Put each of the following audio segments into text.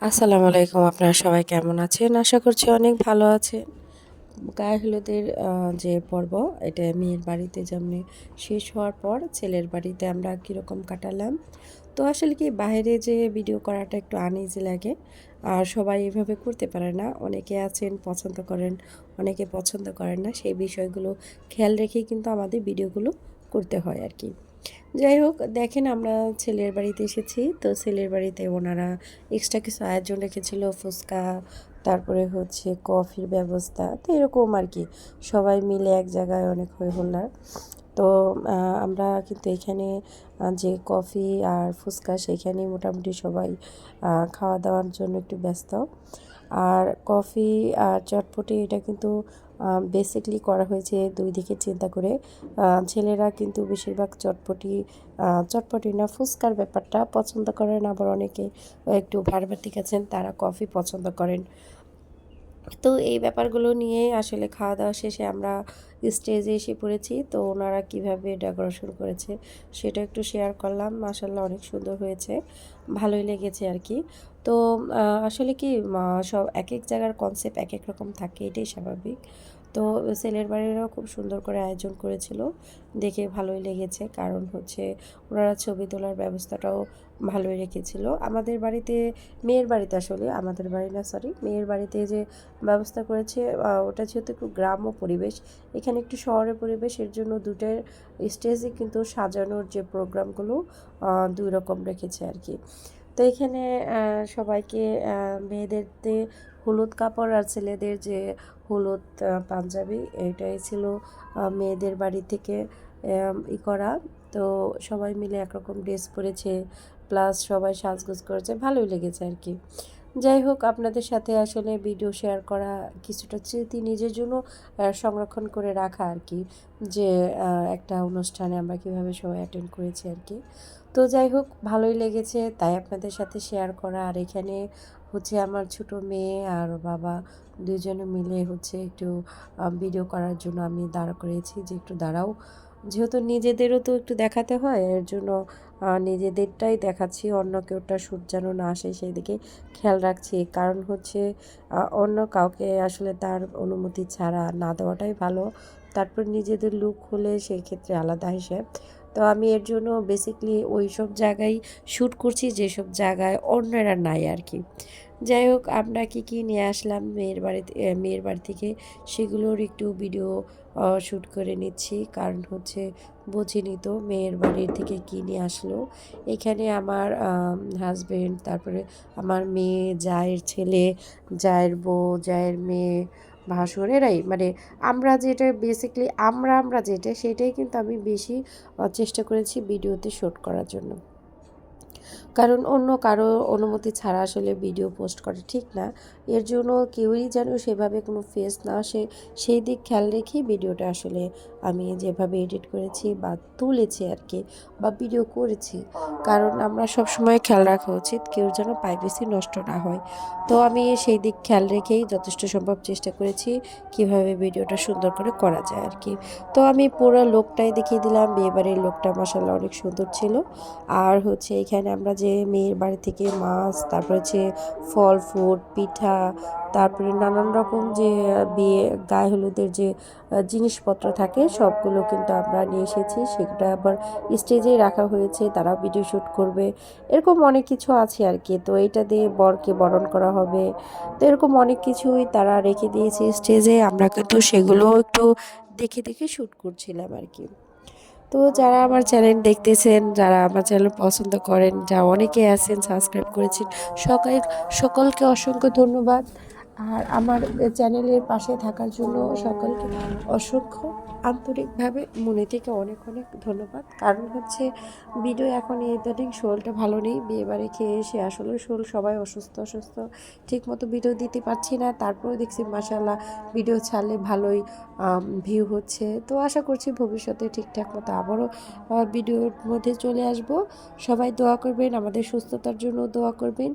আসসালামু আলাইকুম, আপনারা সবাই কেমন আছেন? আশা করছি অনেক ভালো আছেন। গায়ে হলুদের যে পর্ব, এটা মেয়ের বাড়িতে যেমন শেষ হওয়ার পর ছেলের বাড়িতে আমরা কীরকম কাটালাম। তো আসলে কি, বাইরে যে ভিডিও করাটা একটু আনইজি লাগে, আর সবাই এভাবে করতে পারে না। অনেকে আছেন, পছন্দ করেন, অনেকে পছন্দ করেন না, সেই বিষয়গুলো খেয়াল রেখেই কিন্তু আমাদের ভিডিওগুলো করতে হয় আর কি। যাই হোক, দেখেন আমরা ছেলের বাড়িতে এসেছি। তো ছেলের বাড়িতে ওনারা এক্সট্রা কিছু আয়োজন রেখেছিল, ফুচকা, তারপরে হচ্ছে কফির ব্যবস্থা। তো এরকম আর কি, সবাই মিলে এক জায়গায় অনেক হয়ে হল্লার তো আমরা কিন্তু এখানে যে কফি আর ফুচকা সেখানে মোটামুটি সবাই খাওয়া দাওয়ার জন্য একটু ব্যস্ত। আর কফি আর চটপটি এটা কিন্তু বেসিকলি করা হয়েছে দুই দিকে চিন্তা করে। ছেলেরা কিন্তু বেশিরভাগ চটপটি চটপটি না, ফুচকার ব্যাপারটা পছন্দ করেন আবার অনেকে একটু ভারবাতিক আছেন, তারা কফি পছন্দ করেন। তো এই ব্যাপারগুলো নিয়ে আসলে খাওয়া দাওয়া শেষে আমরা স্টেজে এসে পড়েছি। তো ওনারা কীভাবে ডেকোরেশন করেছে সেটা একটু শেয়ার করলাম। মাসাল্লাহ অনেক সুন্দর হয়েছে। ভালোই লেগেছে আর কি তো আসলে কি সব এক এক জায়গার কনসেপ্ট এক এক রকম থাকে, এটাই স্বাভাবিক। তো ছেলের বাড়িরাও খুব সুন্দর করে আয়োজন করেছিল। দেখে ভালোই লেগেছে। কারণ হচ্ছে ওনারা ছবি তোলার ব্যবস্থাটাও ভালোই রেখেছিল। আমাদের বাড়িতে, মেয়ের বাড়িতে আসলে, আমাদের বাড়ি না সরি মেয়ের বাড়িতে যে ব্যবস্থা করেছে ওটা যেহেতু একটু গ্রাম্য পরিবেশ, এখানে একটু শহরের পরিবেশ, এর জন্য দুটোর স্টেজে কিন্তু সাজানোর যে প্রোগ্রামগুলো দুই রকম রেখেছে আর কি। তো এখানে সবাইকে মেয়েদেরতে হলুদ কাপড় আর ছেলেদের যে হলুদ পাঞ্জাবি, এটাই ছিল মেয়েদের বাড়ি থেকে ই করা। তো সবাই মিলে একরকম ড্রেস পরেছে, প্লাস সবাই সাজগোজ করেছে, ভালোই লেগেছে আর কি। যাই হোক, আপনাদের সাথে আসলে ভিডিও শেয়ার করা কিছুটা স্মৃতি নিজের জন্য সংরক্ষণ করে রাখা আর কি, যে একটা অনুষ্ঠানে আমরা কীভাবে সবাই অ্যাটেন্ড করেছি আর কি। তো যাই হোক, ভালোই লেগেছে। তাই আপনাদের সাথে শেয়ার করা। আর এখানে হচ্ছে আমার ছোট মেয়ে আর বাবা দুজনে মিলে হচ্ছে একটু ভিডিও করার জন্য আমি দাঁড়া করেছি যে একটু দাঁড়াও। যেহেতু নিজেদেরও তো একটু দেখাতে হয়, এর জন্য নিজেদেরটাই দেখাচ্ছি। অন্য কেউটা সুর যেন না আসে সেই দিকে খেয়াল রাখছি। কারণ হচ্ছে অন্য কাউকে আসলে তার অনুমতি ছাড়া না দেওয়াটাই ভালো। তারপর নিজেদের লুক হলে সেই ক্ষেত্রে আলাদা হিসেব। তো আমি এর জন্য বেসিকলি ওই সব জায়গায় শ্যুট করছি, যেসব জায়গায় অন্যরা নাই আর কি যাই হোক, আমরা কি কি নিয়ে আসলাম মেয়ের বাড়িতে মেয়ের বাড়ি থেকে সেগুলোর একটু ভিডিও শ্যুট করে নিচ্ছি। কারণ হচ্ছে বুঝিনি তো মেয়ের বাড়ির থেকে কী নিয়ে আসলো। এখানে আমার হাজবেন্ড তারপরে আমার মেয়ে, জায়ের ছেলে, জায়ের বউ, জায়ের মেয়ে ভাসুর এরাই মানে আমরা যেটা বেসিকলি আমরা আমরা যেটা, সেটাই কিন্তু আমি বেশি চেষ্টা করেছি ভিডিওতে শ্যুট করার জন্য। কারণ অন্য কারও অনুমতি ছাড়া আসলে ভিডিও পোস্ট করা ঠিক না। এর জন্য কেউই যেন সেভাবে কোনো ফেস না আসে, সেই দিক খেয়াল রেখেই ভিডিওটা আসলে আমি যেভাবে এডিট করেছি বা তুলেছি আর কি বা ভিডিও করেছি। কারণ আমরা সব সময় খেয়াল রাখা উচিত কেউ যেন প্রাইভেসি নষ্ট না হয়। তো আমি সেই দিক খেয়াল রেখেই যথেষ্ট সম্ভব চেষ্টা করেছি কীভাবে ভিডিওটা সুন্দর করে করা যায় আর কি তো আমি পুরো লোকটাই দেখিয়ে দিলাম বিয়েবাড়ির লোকটা মশালা অনেক সুন্দর ছিল। আর হচ্ছে এখানে আমরা যে মেয়ের বাড়ি থেকে মাছ, তারপর হচ্ছে ফল, ফ্রুট, পিঠা, তারপরে নানান রকম যে বিয়ে, গায়ে হলুদের যে জিনিসপত্র থাকে, সবগুলো কিন্তু আমরা নিয়ে এসেছি। সেটা আবার স্টেজেই রাখা হয়েছে তারা ভিডিও শ্যুট করবে। এরকম অনেক কিছু আছে আর কি। তো এটা দিয়ে বরকে বরণ করা হবে। তো এরকম অনেক কিছুই তারা রেখে দিয়েছে স্টেজে আমরা কিন্তু সেগুলো একটু দেখে দেখে শ্যুট করছিলাম আর কি। তো যারা আমার চ্যানেল দেখতেছেন, যারা আমার চ্যানেল পছন্দ করেন, যা অনেকে আছেন সাবস্ক্রাইব করেছেন, সকাল, সকলকে অসংখ্য ধন্যবাদ। আর আমার চ্যানেলের পাশে থাকার জন্য সকলকে অসংখ্য আন্তরিকভাবে মনে থেকে অনেক অনেক ধন্যবাদ। কারণ হচ্ছে ভিডিও এখন ইদানিং শোলটা ভালো নেই বিয়েবাড়ি খেয়ে এসে আসলে শোল সবাই অসুস্থ অসুস্থ। ঠিকমতো ভিডিও দিতে পারছি না, তারপরেও দেখছি মাসাল্লাহ ভিডিও ছাড়লে ভালোই ভিউ হচ্ছে। তো আশা করছি ভবিষ্যতে ঠিকঠাক মতো আবারও ভিডিওর মধ্যে চলে আসব। সবাই দোয়া করবেন, আমাদের সুস্থতার জন্য দোয়া করবেন।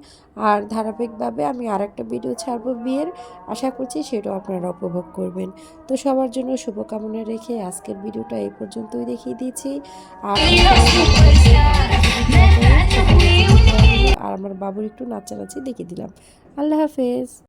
আর ধারাবাহিকভাবে আমি আরেকটা ভিডিও ছাড়বো বিয়ের। আশা করছি সেটাও আপনারা উপভোগ করবেন। তো সবার জন্য শুভকামনা রেখে আজকের ভিডিওটা এই পর্যন্তই দেখিয়ে দিয়েছি। আর আর আমার বাবুর একটু নাচানাচি দেখিয়ে দিলাম। আল্লাহ হাফেজ।